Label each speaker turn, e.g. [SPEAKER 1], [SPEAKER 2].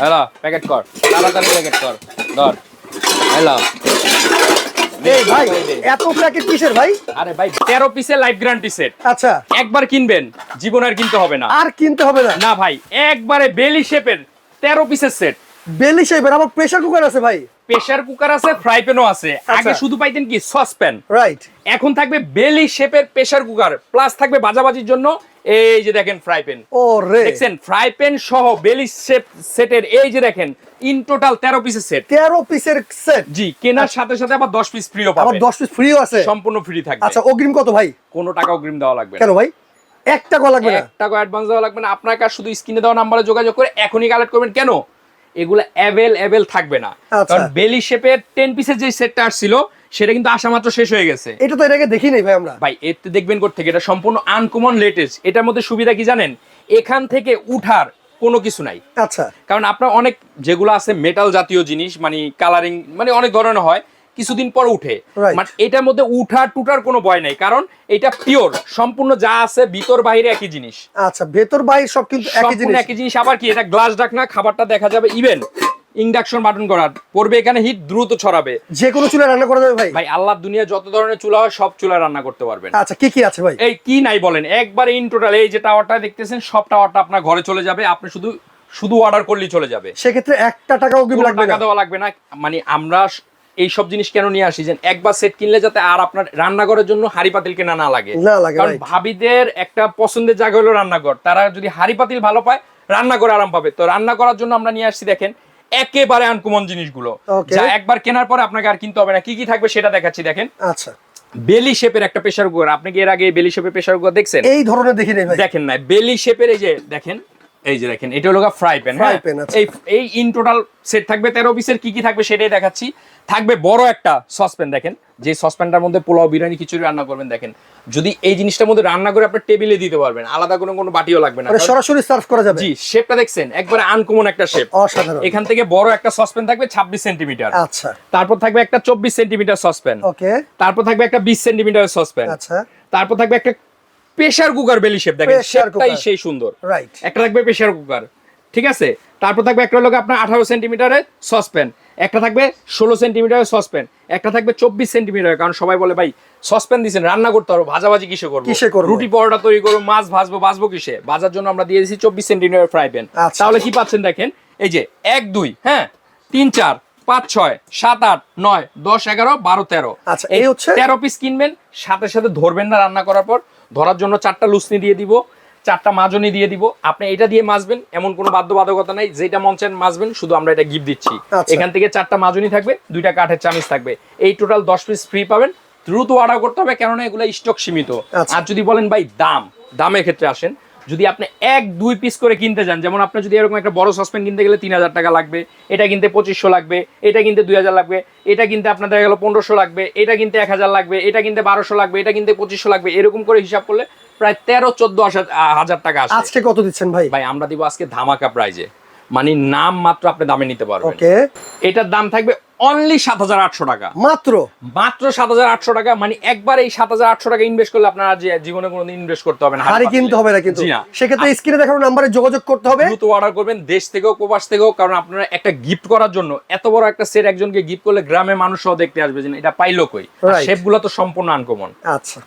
[SPEAKER 1] Hello packet কর। তাড়াতাড়ি packet কর। ধর। হ্যালো।
[SPEAKER 2] ভাই এত প্যাকেট কিসের ভাই?
[SPEAKER 1] আরে ভাই তেরো পিসের লাইফ গ্যারান্টি সেট
[SPEAKER 2] আচ্ছা।
[SPEAKER 1] একবার কিনবেন জীবন আর কিনতে হবে না।
[SPEAKER 2] আর কিনতে হবে না?
[SPEAKER 1] না ভাই একবারে বেলি শেপের তেরো পিসের সেট
[SPEAKER 2] বেলি শেপের আমার প্রেসার কুকার আছে ভাই।
[SPEAKER 1] প্রেসার কুকার আছে ফ্রাই প্যানও আছে। আগে
[SPEAKER 2] আচ্ছা।
[SPEAKER 1] শুধু পাইতেন কি সসপ্যান
[SPEAKER 2] রাইট
[SPEAKER 1] এখন থাকবে বেলি শেপের প্রেসার কুকার প্লাস থাকবে ভাজাভাজির জন্য এই যে দেখেন ফ্রাই প্যান
[SPEAKER 2] ও রে
[SPEAKER 1] দেখছেন? ফ্রাই প্যান সহ বেলি শেপ সেটের এই যে দেখেন ইন টোটাল তেরো পিসের সেট
[SPEAKER 2] তেরো পিসের সেট
[SPEAKER 1] জি কেনার সাথে সাথে আবার দশ পিস ফ্রিও
[SPEAKER 2] আবার
[SPEAKER 1] পাবেন
[SPEAKER 2] দশ পিস ফ্রিও আছে।
[SPEAKER 1] সম্পূর্ণ ফ্রি থাকবে।
[SPEAKER 2] আচ্ছা অগ্রিম কত ভাই?
[SPEAKER 1] কোনো টাকা অগ্রিম দেওয়া লাগবে
[SPEAKER 2] কেন ভাই? এক টাকা লাগবে না?
[SPEAKER 1] এক টাকা অ্যাডভান্স দেওয়া লাগবে না। আপনার কাছে শুধু স্ক্রিনে দেওয়া নাম্বারে যোগাযোগ করে এখনই কালেক্ট করবেন। কেন? এগুলো অ্যাভেল থাকবে না।
[SPEAKER 2] আচ্ছা।
[SPEAKER 1] কারণ বেলি শেপের টেন পিসের যে সেটটা আসছিল সেটা কিন্তু আসা মাত্র শেষ হয়ে গেছে।
[SPEAKER 2] এটা তো এটাকে দেখি নাই ভাই আমরা।
[SPEAKER 1] ভাই এতে দেখবেন থেকে এটা সম্পূর্ণ আনকমন লেটেস্ট এটার মধ্যে সুবিধা কি জানেন? এখান থেকে উঠার কোনো কিছু নাই।
[SPEAKER 2] আচ্ছা।
[SPEAKER 1] কারণ আপনার অনেক যেগুলো আছে মেটাল জাতীয় জিনিস মানে কালারিং মানে অনেক ধরনের হয় কিছুদিন পর উঠে। মানে এটার মধ্যে উঠার টুটার কোনো ভয় নাই। কারণ এটা পিওর সম্পূর্ণ যা আছে ভিতর বাইরে একই জিনিস।
[SPEAKER 2] আচ্ছা ভেতর বাইরে সব কিন্তু একই জিনিস।
[SPEAKER 1] একই জিনিস। আবার কি এটা গ্লাস ঢাকনা খাবারটা দেখা যাবে ইভেন ইন্ডাকশন বাটন করার। পড়বে এখানে হিট দ্রুত ছড়াবে।
[SPEAKER 2] যে কোনো চুলে রান্না করা যাবে ভাই।
[SPEAKER 1] ভাই আল্লাহ দুনিয়া যত ধরনের চুলা হয় সব চুলা রান্না করতে পারবেন।
[SPEAKER 2] আচ্ছা কি কি আছে ভাই?
[SPEAKER 1] এই কি নাই বলেন একবার ইন টোটাল এই যে টাওয়ারটা দেখতেছেন সব টাওয়ারটা আপনার ঘরে চলে যাবে। আপনি শুধু শুধু অর্ডার করলেই চলে যাবে।
[SPEAKER 2] সেক্ষেত্রে একটা টাকা অগ্রিম
[SPEAKER 1] কোনো
[SPEAKER 2] লাগবে
[SPEAKER 1] টাকা দেওয়া লাগবে না। মানে আমরা এই সব জিনিস কেন নিয়ে আসি? যে একবার সেট কিনলে যাতে আর আপনার রান্নাঘরের জন্য হাড়ি পাতিল কেনা না লাগে।
[SPEAKER 2] না লাগে
[SPEAKER 1] কারণ. ভাবিদের একটা পছন্দের জায়গা হলো রান্নাঘর। তারা যদি হাড়ি পাতিল ভালো পায় রান্না করে আরাম পাবে। তো রান্না করার জন্য আমরা নিয়ে আসছি দেখেন। একেবারে আনকমন জিনিসগুলো. যা একবার কেনার পর আপনাকে আর কিনতে হবে না। কি কি থাকবে সেটা দেখাচ্ছি দেখেন।
[SPEAKER 2] আচ্ছা।
[SPEAKER 1] বেলি শেপের একটা প্রেসার কুকার আপনি কি এর আগে বেলি শেপের প্রেসার কুকার দেখছেন?
[SPEAKER 2] এই ধরনের দেখি নাই ভাই।
[SPEAKER 1] দেখেন না বেলি শেপের এই যে দেখেন এই যে দেখেন এটা হলো ফ্রাই প্যান
[SPEAKER 2] হ্যাঁ? আচ্ছা।
[SPEAKER 1] এই এই ইন টোটাল সেট থাকবে তেরো পিসের কি কি থাকবে সেটাই দেখাচ্ছি। থাকবে বড় একটা সসপ্যান দেখেন। যে সসপ্যানটার মধ্যে পোলাও বিরিয়ানি খিচুড়ি রান্না করবেন দেখেন। যদি এই জিনিসটার মধ্যে রান্না করে আপনার টেবিলে দিতে পারবেন আলাদা কোনো কোনো বাটিও লাগবে না।
[SPEAKER 2] মানে সরাসরি সার্ভ করা যাবে।
[SPEAKER 1] জি শেপটা দেখছেন একবারে আনকমন একটা শেপ।
[SPEAKER 2] অসাধারণ।
[SPEAKER 1] এখান থেকে বড় একটা সসপ্যান থাকবে ছাব্বিশ সেন্টিমিটার।
[SPEAKER 2] আচ্ছা।
[SPEAKER 1] তারপর থাকবে একটা চব্বিশ সেন্টিমিটার সসপ্যান।
[SPEAKER 2] ওকে।
[SPEAKER 1] তারপর থাকবে একটা বিশ সেন্টিমিটার সসপ্যান।
[SPEAKER 2] আচ্ছা।
[SPEAKER 1] তারপর থাকবে একটা প্রেসার কুকার বেলি শেপ দেখেন শেপটাই সেই সুন্দর।
[SPEAKER 2] রাইট।
[SPEAKER 1] একটা থাকবে প্রেসার কুকার। ঠিক আছে? তারপর থাকবে একটা হলো আপনার আঠারো সেন্টিমিটারের সসপ্যান। একটা থাকবে ষোলো সেন্টিমিটারের সসপ্যান একটা থাকবে চব্বিশ সেন্টিমিটার কারণ সবাই বলে ভাই সসপ্যান দিয়েছেন রান্না করতে পারব ভাজাভাজি কিসে করব?
[SPEAKER 2] কিসে করব?
[SPEAKER 1] রুটি পরোটা তৈরি করব মাছ ভাজবো ভাজবো কিসে? ভাজার জন্য আমরা দিয়ে দিয়েছি চব্বিশ সেন্টিমিটার ফ্রাই প্যান। তাহলে কি পাচ্ছেন দেখেন? এই যে এক দুই হ্যাঁ? তিন চার পাঁচ ছয় সাত আট নয় দশ এগারো বারো তেরো।
[SPEAKER 2] আচ্ছা, এই হচ্ছে-
[SPEAKER 1] তেরো পিস কিনবেন সাথে সাথে ধরবেন না রান্না করার পর ধরার জন্য চারটা লুসনি দিয়ে দিব চারটা মাজনি দিয়ে দিব। আপনি এটা দিয়ে মাজবেন এমন কোনো বাধ্যবাধকতা নাই যেটা মন চান মাজবেন শুধু আমরা এটা গিফট দিচ্ছি।
[SPEAKER 2] আচ্ছা।
[SPEAKER 1] এখান থেকে চারটা মাজনি থাকবে দুইটা কাঠের চামিচ থাকবে। এই টোটাল দশ পিস ফ্রি পাবেন। দ্রুত অর্ডার করতে হবে কেননা এগুলো স্টক সীমিত।
[SPEAKER 2] আচ্ছা।
[SPEAKER 1] আর যদি বলেন ভাই দাম দামের ক্ষেত্রে আসেন যদি আপনি এক দুই পিস করে কিনতে যান যেমন আপনি যদি এরকম একটা বড় সসপেন কিনতে গেলে তিন হাজার টাকা লাগবে এটা কিনতে পঁচিশশো লাগবে এটা কিনতে দুই হাজার লাগবে এটা কিনতে আপনার দেখা গেলো পনেরোশো লাগবে এটা কিনতে এক হাজার লাগবে এটা কিনতে বারোশো লাগবে এটা কিনতে পঁচিশশো লাগবে এরকম করে হিসাব করলে প্রায় তেরো চোদ্দ হাজার টাকা
[SPEAKER 2] আজকে কত দিচ্ছেন ভাই?
[SPEAKER 1] ভাই আমরা দিব আজকে ধামাকা প্রাইজে মানে নাম মাত্র আপনি দামে নিতে পারবেন।
[SPEAKER 2] ওকে।
[SPEAKER 1] এটার দাম থাকবে অনলি সাত হাজার আটশো টাকা।
[SPEAKER 2] মাত্র?
[SPEAKER 1] মাত্র সাত হাজার আটশো টাকা মানে একবার এই সাত হাজার আটশো টাকা ইনভেস্ট করলে আপনার জীবনে কোনোদিন ইনভেস্ট করতে হবে না
[SPEAKER 2] হাড়ি কিনতে হবে না কিন্তু। সেক্ষেত্রে স্ক্রিনে দেখানো নাম্বারে যোগাযোগ করতে হবে।
[SPEAKER 1] দ্রুত অর্ডার করবেন দেশ থেকেও প্রবাস থেকেও কারণ আপনারা একটা গিফট করার জন্য এত বড় একটা সেট একজনকে গিফট করলে গ্রামে মানুষও দেখতে আসবে যে এটা পাইলো কই. শেপগুলো তো সম্পূর্ণ আনকমন
[SPEAKER 2] আচ্ছা।